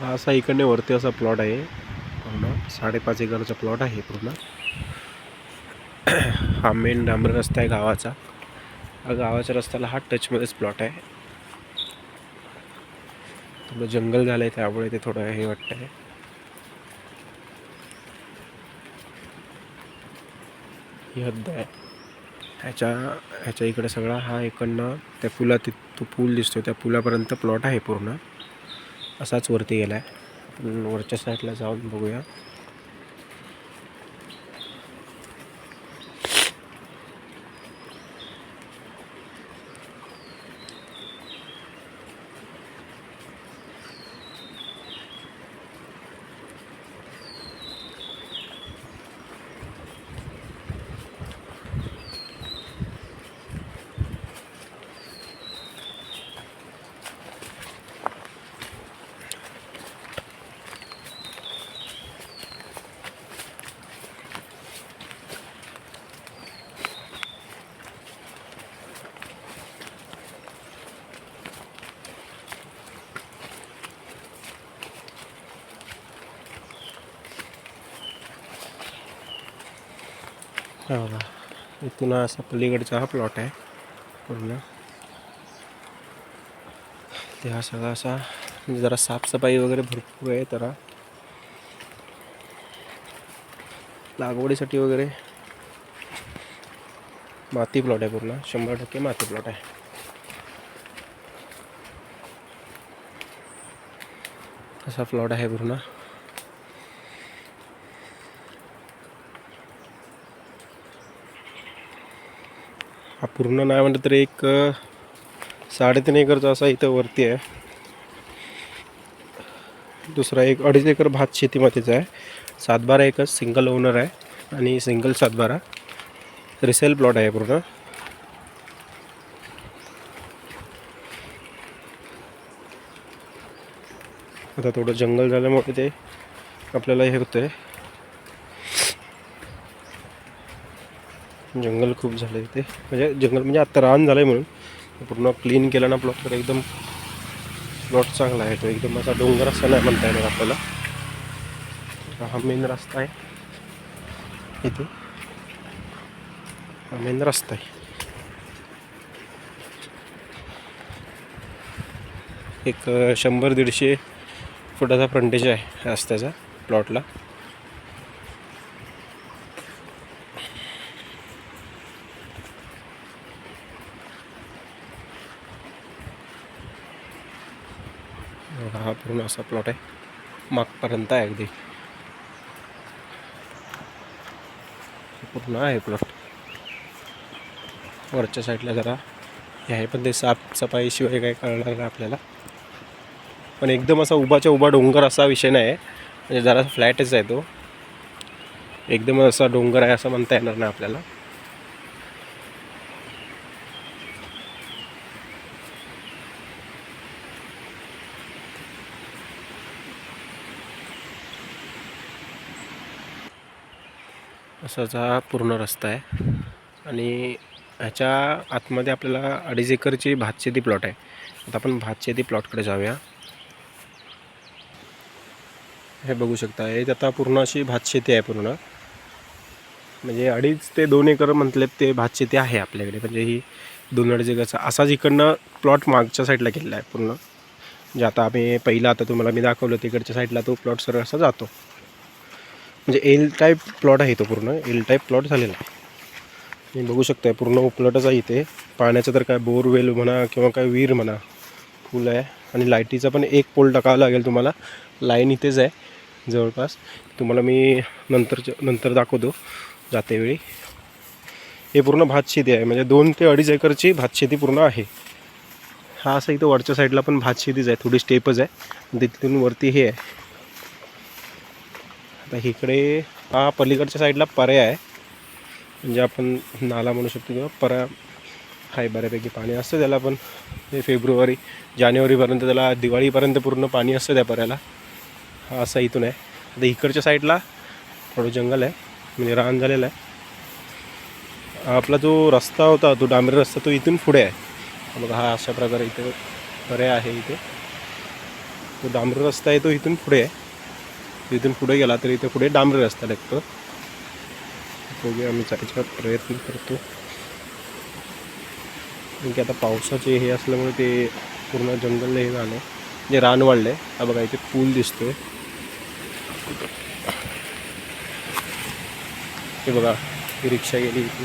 हा असा इकडने वरती असा प्लॉट आहे. पूर्ण साडेपाच एकरचा प्लॉट आहे पूर्ण. हा मेन डांबर रस्ता आहे गावाचा. हा गावाच्या रस्त्याला हा टचमध्येच प्लॉट आहे. थोडं जंगल झालं आहे त्यामुळे ते थोडं हे वाटतं आहे ही हद्द आहे. ह्याच्या ह्याच्या इकडे सगळा हा इकडनं त्या पुला ति तो पूल दिसतो त्या पुलापर्यंत प्लॉट आहे पूर्ण. असाच वरती गेला आहे आपण वरच्या साईडला जाऊन बघूया. हा बघा. इथून हा असा पलीकडचा हा प्लॉट आहे. पूर्ण. ते हा सगळा असा म्हणजे जरा साफसफाई वगैरे भरपूर आहे जरा लागवडीसाठी वगैरे माती प्लॉट आहे पूर्ण. शंभर टक्के माती प्लॉट आहे. असा प्लॉट आहे पूर्ण. हा पूर्ण नाही म्हणलं तरी एक साडेतीन एकरचा असा इथं वरती आहे. दुसरा एक अडीच एकर भात शेतीमध्येचा आहे. सातबारा एकच सिंगल ओनर आहे आणि सिंगल सातबारा. रिसेल प्लॉट आहे पूर्ण. आता थोडं जंगल झाल्यामुळे ते आपल्याला हे होतं आहे जंगल खूप झालं इथे. म्हणजे जंगल म्हणजे आत्ता रान झालं आहे म्हणून. पूर्ण क्लीन केलं ना प्लॉट तर एकदम प्लॉट चांगला आहे तो. एकदम असा डोंगर असा नाही म्हणता येणार आपल्याला. हा मेन रस्ता आहे. इथे. हा मेन रस्ता आहे. एक शंभर दीडशे फुटाचा फ्रंटेज आहे रस्त्याचा प्लॉटला हा पूर्ण असा प्लॉट आहे. मागपर्यंत आहे अगदी. पूर्ण आहे प्लॉट वरच्या साईडला जरा हे आहे पण ते साफसफाईशिवाय काही कळणार नाही आपल्याला. पण एकदम असा उभाच्या उभा डोंगर असा विषय नाही आहे म्हणजे जरा फ्लॅटच आहे तो. एकदम असा डोंगर आहे असं म्हणता येणार नाही आपल्याला. असाच हा पूर्ण रस्ता आहे. आणि ह्याच्या आतमध्ये आपल्याला अडीच एकरची भातशेती प्लॉट आहे. आता आपण भातशेती प्लॉटकडे जाऊया. हे बघू शकता हे आता पूर्ण अशी भातशेती आहे पूर्ण. म्हणजे अडीच ते दोन एकर म्हटले ते भातशेती आहे आपल्याकडे. म्हणजे ही दोन अडीच एकरचा असाच इकडनं प्लॉट मागच्या साईडला गेलेला आहे पूर्ण. म्हणजे आता आम्ही पहिला आता तुम्हाला मी दाखवलं तिकडच्या साईडला तो प्लॉट सरळ असा जातो. म्हणजे एल टाईप प्लॉट आहे तो पूर्ण. एल टाईप प्लॉट झालेला. आहे तुम्ही बघू शकताय पूर्ण उपलटच आहे इथे. पाण्याचं तर काय बोरवेल म्हणा किंवा काय विहीर म्हणा फुल आहे. आणि लाईटीचा पण एक पोल टाकावा लागेल तुम्हाला. लाईन इथेच आहे जवळपास. तुम्हाला मी नंतरच्या नंतर दाखवतो जातेवेळी हे पूर्ण भातशेती आहे. म्हणजे दोन ते अडीच एकरची भातशेती पूर्ण आहे. हा असं इथं वरच्या साईडला पण भातशेतीच आहे. थोडी स्टेपच आहे. तिथून वरती हे आहे. आता इकडे हा पलीकडच्या साईडला पर्याय आहे. म्हणजे आपण नाला म्हणू शकतो किंवा पर्या आहे बऱ्यापैकी पाणी असतं त्याला पण. फेब्रुवारी जानेवारीपर्यंत त्याला दिवाळीपर्यंत पूर्ण पाणी असतं त्या पर्याला हा असा इथून आहे. आता इकडच्या साईडला थोडं जंगल आहे. म्हणजे रान झालेलं आहे. आपला जो रस्ता होता तो डांबरी रस्ता तो इथून पुढे आहे. मग हा अशा प्रकारे इथे पर्याय आहे इथे. तो डांबरी रस्ता आहे तो इथून पुढे आहे. इथून पुढे गेला तर इथे पुढे डांबरी रस्ता लागतो बघूया आम्ही जायचा प्रयत्न करतो. कारण की आता पावसाचे हे असल्यामुळे ते पूर्ण जंगल हे झालं. जे रान वाढलं हा बघा इथे पूल दिसतोय. हे बघा ही रिक्षा गेली इथे.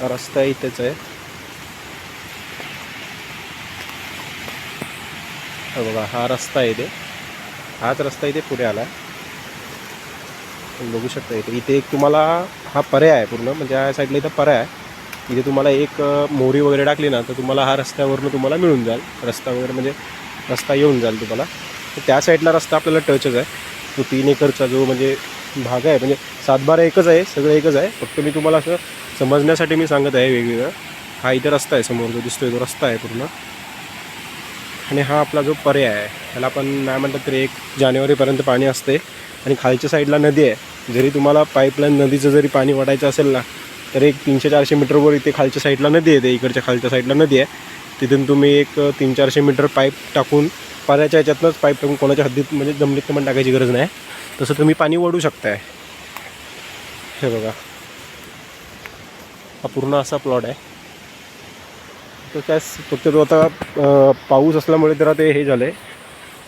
हा रस्ता इथेच आहे. हा बघा हा रस्ता आहे ते हाच रस्ता इथे पुढे आला बघू शकता इथे. इथे एक तुम्हाला हा पर्याय आहे पूर्ण. म्हणजे या साईडला इथं पर्याय आहे. इथे तुम्हाला एक मोरी मोहरी वगैरे टाकली ना तर तुम्हाला हा रस्त्यावरनं तुम्हाला मिळून जाईल. रस्ता वगैरे म्हणजे रस्ता येऊन जाईल तुम्हाला. तर त्या साईडला रस्ता आपल्याला टचच आहे. तो तीन एकरचा जो म्हणजे भाग आहे म्हणजे सातबारा एकच आहे सगळं एकच आहे. फक्त मी तुम्हाला असं समजण्यासाठी मी सांगत आहे वेगवेगळं. हा इथे रस्ता आहे समोर जो दिसतोय तो रस्ता आहे पूर्ण. आणि हा आपला जो पर्याय आहे ह्याला आपण नाही म्हटलं तरी एक जानेवारीपर्यंत पाणी असते. आणि खालच्या साईडला नदी आहे. जरी तुम्हाला पाईपलाईन नदीचं जरी पाणी वाटायचं असेल ना तर एक तीनशे चारशे मीटरवर इथे खालच्या साईडला नदी येते. इकडच्या खालच्या साईडला नदी आहे. तिथून तुम्ही एक तीन चारशे मीटर पाईप टाकून पाण्याच्या ह्याच्यातनंच पाईप टाकून कोणाच्या हद्दीत म्हणजे जमिनीत पण टाकायची गरज नाही. तसं तुम्ही पाणी ओढू शकताय. हे बघा. हा पूर्ण असा प्लॉट आहे. तर त्यास फक्त तो आता पाऊस असल्यामुळे जरा ते हे झालं आहे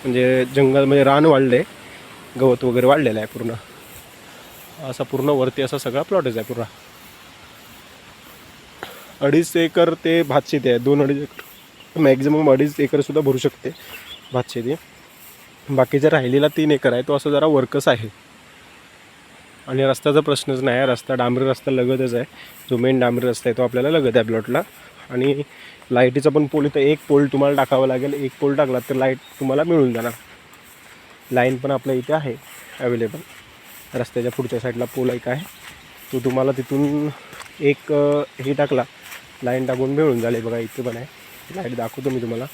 म्हणजे जंगल म्हणजे रान वाढले गवत वगैरे वाढलेलं आहे पूर्ण. असा पूर्ण वरती असा सगळा प्लॉटच आहे पूर्ण. अडीच एकर ते भात शेती आहे. दोन अडीच एकर मॅक्झिमम अडीच एकरसुद्धा भरू शकते भात शेती बाकीचा राहिलेला तीन एकर आहे. तो असं जरा वर्कस आहे. आणि रस्त्याचा प्रश्नच नाही. आहे रस्ता डांबरी रस्ता लगतच आहे. जो मेन डांबरी रस्ता आहे तो आपल्याला लगत आहे प्लॉटला आणि लाईटीचा पण पोल इथं एक पोल तुम्हाला टाकावा लागेल एक पोल टाकला तर लाइट तुम्हाला मिळून जाणार. लाईन पण आपल्या इथे आहे अवेलेबल रस्त्याच्या पुढच्या साईडला पोल एक आहे. तो तुम्हाला तिथून एक हे टाकला लाईन टाकून मिळून जाईल. बघा इथे पण आहे. लाइट दाखवतो मी तुम्हाला.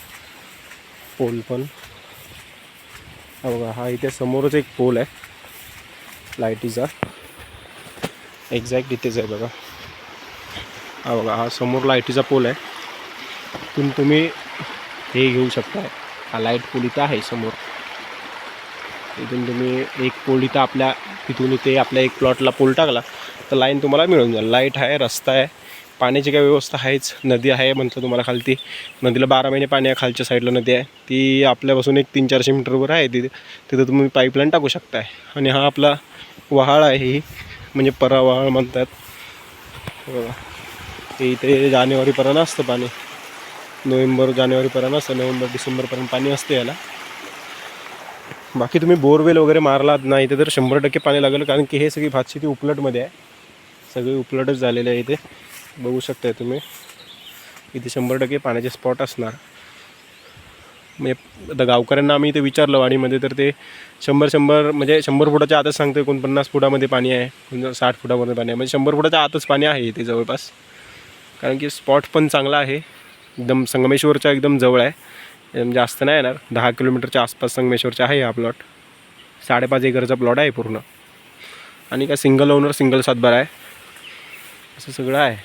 पोल पण. हा बघा हा इथे समोरच एक पोल आहे लाईटीचा. एक्झॅक्ट इथेच आहे बघा. हा बघा हा समोर लाईटीचा पोल आहे. तिथून तुम्ही हे घेऊ शकता हा लाइट पोल इथं आहे समोर. इथून तुम्ही एक पोल इथं आपल्या तिथून इथे आपल्या एक प्लॉटला पोल टाकला तर लाईन तुम्हाला मिळून जाईल. लाइट आहे रस्ता आहे. पाण्याची काय व्यवस्था आहेच. नदी आहे म्हटलं तुम्हाला खालती. नदीला बारा महिने पाणी आहे खालच्या साईडला नदी आहे. ती आपल्यापासून एक तीन चारशे मीटरवर आहे. तिथे तिथं तुम्ही पाईपलाईन टाकू शकताय. आणि हा आपला वहाळ आहे. ही म्हणजे परा वहाळ म्हणतात. बघा. ते इथे जानेवारीपर्यंत असतं पाणी. नोव्हेंबर जानेवारीपर्यंत असतं नोव्हेंबर डिसेंबरपर्यंत पाणी असतं याला. बाकी तुम्ही बोरवेल वगैरे मारलात नाही इथे तर शंभर टक्के पाणी लागेल कारण की हे सगळी भातशेती उपलटमध्ये आहे. सगळी उपलटच झालेले आहे इथे. बघू शकताय तुम्ही. इथे शंभर टक्के पाण्याचे स्पॉट असणार. म्हणजे आता गावकऱ्यांना आम्ही इथे विचारलं वाडीमध्ये तर ते शंभर शंभर म्हणजे शंभर फुटाच्या आतच सांगतो एकोणपन्नास फुटामध्ये पाणी आहे कोण साठ फुटामध्ये पाणी आहे. म्हणजे शंभर फुटाच्या आतच पाणी आहे इथे जवळपास. कारण की स्पॉट पण चांगला आहे. एकदम संगमेश्वरच्या एकदम जवळ आहे. एकदम जास्त नाही येणार. दहा किलोमीटरच्या आसपास संगमेश्वरचा आहे हा प्लॉट साडेपाच एकरचा प्लॉट आहे पूर्ण. आणि काय सिंगल ओनर सिंगल सातबार आहे. असं सगळं आहे.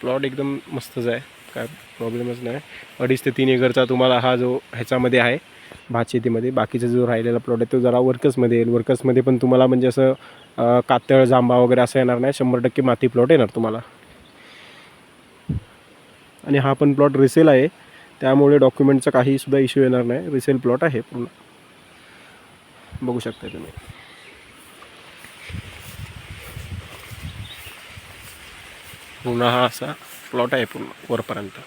प्लॉट एकदम मस्तच आहे. काय प्रॉब्लेमच नाही. अडीच ते तीन एकरचा तुम्हाला हा जो ह्याच्यामध्ये आहे भात शेतीमध्ये. बाकीचा जो राहिलेला प्लॉट आहे तो जरा वर्कर्समध्ये येईल. वर्कर्समध्ये पण तुम्हाला म्हणजे असं कातळ जांबा वगैरे असं येणार नाही. शंभर टक्के माती प्लॉट येणार तुम्हाला. आणि हा पण प्लॉट रिसेल आहे. त्यामुळे डॉक्युमेंटचा काही सुद्धा इश्यू येणार नाही. रिसेल प्लॉट आहे पूर्ण. बघू शकता तुम्ही. पूर्ण हा असा प्लॉट आहे पूर्ण वरपर्यंत.